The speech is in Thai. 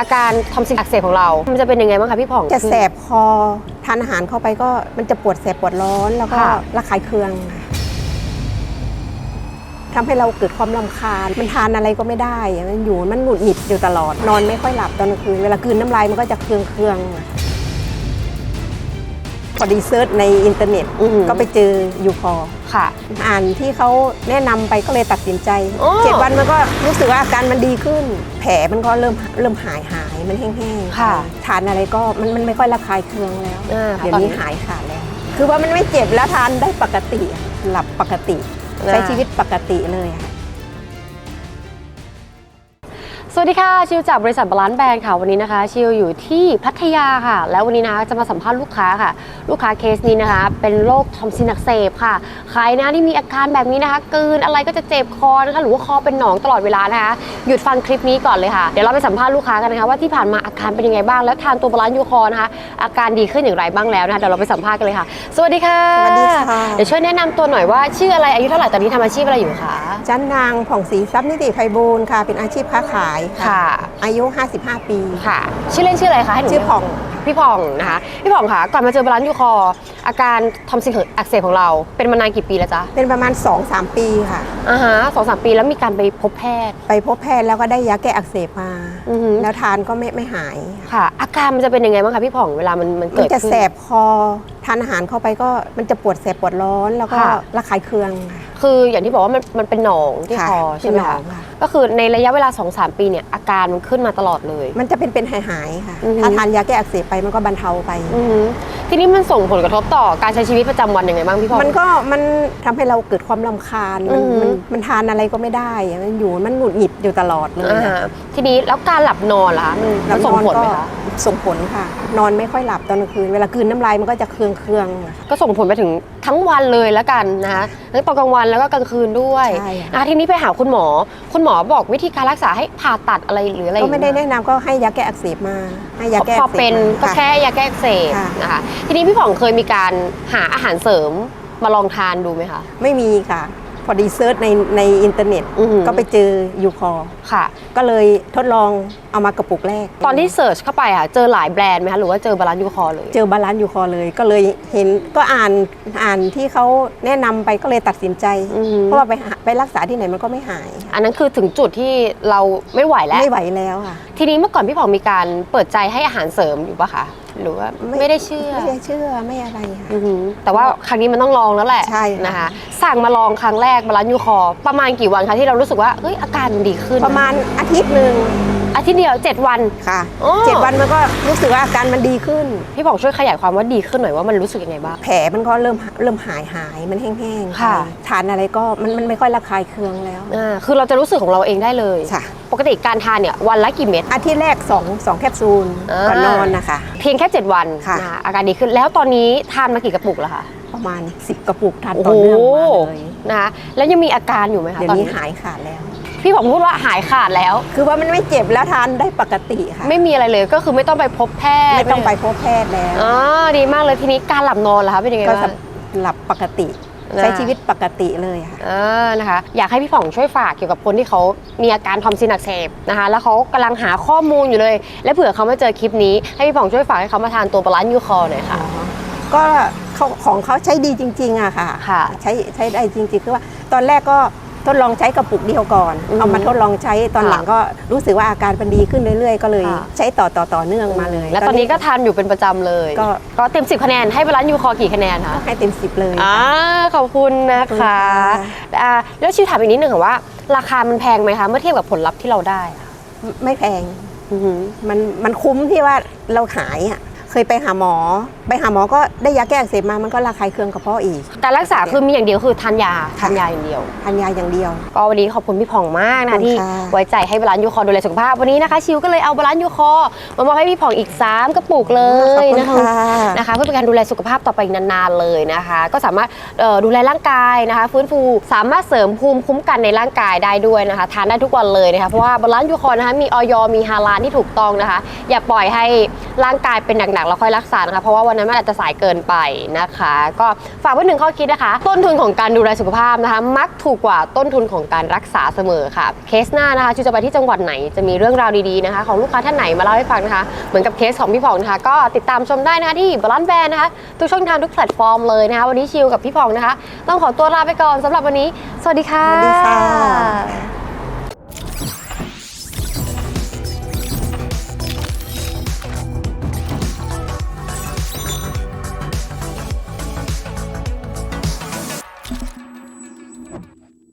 อาการทอมซินอักเสบของเรา มันจะเป็นยังไงบ้างคะพี่ผ่อง จะแสบคอทานอาหารเข้าไปก็มันจะปวดแสบปวดร้อนแล้วก็ค่ะ ระคายเคืองค่ะทำให้เราเกิดความลำคาญ มันทานอะไรก็ไม่ได้อะมันอยู่มันหงุดหงิดอยู่ตลอด นอนไม่ค่อยหลับตอนกลางคืน เวลากลืนน้ำลายมันก็จะเคืองเคืองๆอะ พอดีเซิร์ชในอินเทอร์เน็ต อือหือก็ไปเจอยูคอค่ะ อ่านที่เขาแนะนำไปก็เลยตัดสินใจอ๋อเจ็ดวันมันก็รู้สึกว่าอาการมันดีขึ้น แผลมันก็เริ่มเริ่มหายหายมันแห้งๆค่ะทานอะไรก็มันมันไม่ค่อยระคายเคืองแล้วอ่าเดี๋ยวตอนนี้นี้หายขาดแล้ว คือว่ามันไม่เจ็บแล้วทานได้ปกติอะหลับปกติอ่าใช้ชีวิตปกติเลยค่ะ สวัสดีค่ะ ชิวจากบริษัทบาลานซ์แบรนด์ค่ะวันนี้นะคะ ชิวอยู่ที่พัทยาค่ะ แล้ววันนี้นะคะจะมาสัมภาษณ์ลูกค้าค่ะ ลูกค้าเคสนี้นะคะ เป็นโรคทอมซินอักเสบค่ะใครนะที่มีอาการแบบนี้นะคะกลืนอะไรก็จะเจ็บคอนะคะหรือว่าคอเป็นหนองตลอดเวลานะคะหยุดฟังคลิปนี้ก่อนเลยค่ะเดี๋ยวเราไปสัมภาษณ์ลูกค้ากันนะคะว่าที่ผ่านมาอาการเป็นยังไงบ้างแล้วทานตัวบาลานซ์ยูคอนะคะอาการดีขึ้นอย่างไรบ้างแล้วนะคะเดี๋ยวเราไปสัมภาษณ์กันเลยค่ะ สวัสดีค่ะสวัสดีค่ะ เดี๋ยวช่วยแนะนำตัวหน่อยว่าชื่ออะไรอายุเท่าไหร่ตอนนี้ทำอาชีพอะไรอยู่คะ จันนางผ่องศรีทรัพย์นิติไพบูลย์ค่ะ เป็นอาชีพค้าขายค่ะอายุ 55 ปี ค่ะ ชื่อเล่นชื่ออะไรคะให้หนูชื่อผ่องพี่ผ่องนะคะ พี่ผ่องคะก่อนมาเจอบาลานซ์ยูคออาการทอมซินอักเสบของเราเป็นมานานกี่ปีแล้วจ๊ะเป็นประมาณ 2-3 ปีค่ะอ่าฮะสองสามปีแล้วมีการไปพบแพทย์ไปพบแพทย์แล้วก็ได้ยาแก้อักเสบมา อือหือแล้วทานก็ไม่ไม่หาย ค่ะ อาการมันจะเป็นยังไงบ้างคะพี่ผ่องเวลามันมันมัเกินดจะขึ้น แสบคอทานอาหารเข้าไปก็มันจะปวดแสบปวดร้อนแล้วก็ค่ะ ระคายเคืองค่ะคืออย่างที่บอกว่ามันมันเป็นหนองที่ค่ะคอใช่ไหมเป็นหนอคะงค่ะ ก็คือในระยะเวลา 2-3 ปีเนี่ยอาการมันขึ้นมาตลอดเลย มันจะเป็นเป็นหายหายๆค่ะ อือหือถ้าทานยาแก้อักเสบไปมันก็บรรเทาไป อือหือทีนี้มันส่งผลกระทบต่อการใช้ชีวิตประจำวันยังไงบ้างพี่ผ่องมันก็มันทำให้เราเกิดความลำคาญมันอือหือมันมันทานอะไรก็ไม่ได้อะมันอยู่มันหงุดหงิดอยู่ตลอดเลยอ่าค่ะฮะทีนี้แล้วการหลับนอนล่ะคะมันมันส่งผลไหมคะส่งผลค่ะ นอนไม่ค่อยหลับตอนกลางคืน เวลากลืนน้ำลายมันก็จะเคืองเคืองๆอะก็ส่งผลไปถึงทั้งวันเลยแล้วกันนะคะทั้งตอนกลางวันแล้วก็กลางคืนด้วยใช่ค่ะ นะคะทีนี้ไปหาคุณหมอ คุณหมอบอกวิธีการรักษาให้ผ่าตัดอะไรหรืออะไรก็ไม่ได้อย่างเงี้ยแนะนำก็ให้ยาแก้อักเสบมาให้ยาแก้พอัอกเสบเป็นมาก็ค่ะ แค่ยาแก้อักเสบค่ะ นะคะ ทีนี้พี่ผ่องเคยมีการหาอาหารเสริมมาลองทานดูไหมคะ ไม่มีค่ะ พอดีเซิร์ชในในอินเทอร์เน็ต อือหือ ก็ไปเจอยูคอค่ะ ก็เลยทดลองเอามากระปุกแรก ตอนที่เสิร์ชเข้าไปอะเจอหลายแบรนด์ไหมคะหรือว่าเจอบาลานซ์ยูคอเลยเจอบาลานซ์ยูคอเลย ก็เลยเห็นก็อ่านอ่านที่เขาแนะนำไปก็เลยตัดสินใจ อือหือเพราะว่าไปหาไปรักษาที่ไหนมันก็ไม่หาย อันนั้นคือถึงจุดที่เราไม่ไหวแล้ว ไม่ไหวแล้วค่ะ ทีนี้เมื่อก่อนพี่ผ่องมีการเปิดใจให้อาหารเสริมอยู่ปะคะหรือว่าไม่ไม่ได้เชื่อ ไม่ได้เชื่อไม่อะไรค่ะ อือหือแต่ว่าครั้งนี้มันต้องลองแล้วแหละใช่ค่ะ นะคะสั่งมาลองครั้งแรกบาลานซ์ยูคอ ประมาณกี่วันคะที่เรารู้สึกว่าเฮ้ยอาการมันดีขึ้น ประมาณอาทิตย์หนึ่ง อาทิตย์เดียว 7 วัน ค่ะอ๋อเจ็ดวันมันก็รู้สึกว่าอาการมันดีขึ้น พี่ผ่องช่วยขยายความว่าดีขึ้นหน่อยว่ามันรู้สึกยังไงบ้าง แผลมันก็เริ่มเริ่มหายหายมันแห้งๆค่ะ ไปทานอะไรก็มันมันไม่ค่อยระคายเคืองแล้วอ่าคือเราจะรู้สึกของเราเองได้เลย ค่ะ ปกติการทานเนี่ยวันละกี่เม็ด อาทิตย์แรก2องสองแคปซูลอ่า ก่อนนอนนะคะ เพียงแค่ 7 วันค่ะ นอาการดีขึ้นแล้วตอนนี้ทานมากี่กระปุกแล้วคะประมาณ 10 กระปุกทานต่อเนื่องมาเลยนะคะแล้วยังมีอาการอยู่ไหมคะเดี๋ยวตอนนี้นี้หายขาดแล้ว พี่ผมพูดว่าหายขาดแล้ว คือว่ามันไม่เจ็บแล้วทานได้ปกติค่ะ ไม่มีอะไรเลยก็คือไม่ต้องไปพบแพทย์ไม่ต้องไปพบแพทย์แล้วอ๋อดีมากเลยทีนี้การหลับนอนล่ะคะเป็นยังไงก็บ้างหลับปกติอ่าใช้ชีวิตปกติเลยค่ะอ่านะคะ อยากให้พี่ผ่องช่วยฝากเกี่ยวกับคนที่เขามีอาการทอมซินอักเสบนะคะ แล้วเขากำลังหาข้อมูลอยู่เลย และเผื่อเขามาเจอคลิปนี้ให้พี่ผ่องช่วยฝากให้เขามาทานตัวบาลานซ์ยูคอหน่อยค่ะก็เขาของเขาใช้ดีจริงๆอะค่ะค่ะ ใช้ใช้ได้จริงๆคือว่าตอนแรกก็ ทดลองใช้กระปุกเดียวก่อนอือหือเอามาทดลองใช้ตอนค่ะหลังก็รู้สึกว่าอาการมันดีขึ้นเรื่อยๆ ก็เลยค่ะใช้ต่อต่อต่อเนื่องมาเลย แล้วตอนนี้ก็ทานอยู่เป็นประจำเลยก็ก็เต็ม10คะแนนให้บาลานซ์ยูคอกี่คะแนนคะให้เต็มสิบเลยอ่าขอบคุณนะขอบคุณคะค่ะอ่าแล้วชิวถามอีกนิดหนึ่งค่ะว่า ราคามันแพงไหมคะเมื่อเทียบกับผลลัพธ์ที่เราได้อะไม่แพงอือหือมันมันคุ้มที่ว่าเราหายอะ เคยไปหาหมอ ไปหาหมอก็ได้ยาแก้อักเสบมามันก็ระคายเคืองกระเพาะอีกการรักษาคือมีอย่างเดียวคือทานยาทานยาอย่างเดียวทานยาอย่างเดียว ก็วันนี้ขอบคุณพี่ผ่องมากขอนะบคุณที่ค่ะไว้ใจให้บาลานซ์ยูคอดูแลสุขภาพวันนี้นะคะ ชิวก็เลยเอาบาลานซ์ยูคอมามอบให้พี่ผ่องอีก 3กระปุกเลขอบยคุณนะคะค่ะนะคะเพื่อเป็นการดูแลสุขภาพต่อไปอีกนานๆเลยนะคะ ก็สามารถเอ่อดูแลร่างกายนะคะ ฟื้นฟูสามารถเสริมภูมิคุ้มกันในร่างกายได้ด้วยนะคะ ทานได้ทุกวันเลยนะคะเพราะว่าบาลานซ์ยูคอนะคะมีออยมีฮาลาลที่ถูกต้องนะคะ อย่าปล่อยให้ร่างกายเป็นหนักๆลังแล้วค่อยรักษานะคะ เพราะว่าวันนั้นมันอาจจะสายเกินไปนะคะ ก็ฝากไว้หนึ่งข้อคิดนะคะ ต้นทุนของการดูแลสุขภาพนะคะ มักถูกกว่าต้นทุนของการรักษาเสมอค่ะ เคสหน้านะคะชิวจะไปที่จังหวัดไหนจะมีเรื่องราวดีๆนะคะ ของลูกค้าท่านไหนมาเล่าให้ฟังนะคะ เหมือนกับเคสของพี่ผ่องนะคะ ก็ติดตามชมได้นะคะที่บาลานแบรนด์นะคะทุกช่องทางทุกแพลตฟอร์มเลยนะคะ วันนี้ชิวกับพี่ผ่องนะคะ ต้องขอตัวลาไปก่อนสำหรับวันนี้ สวัสดีค่ะสวัสดีค่ะ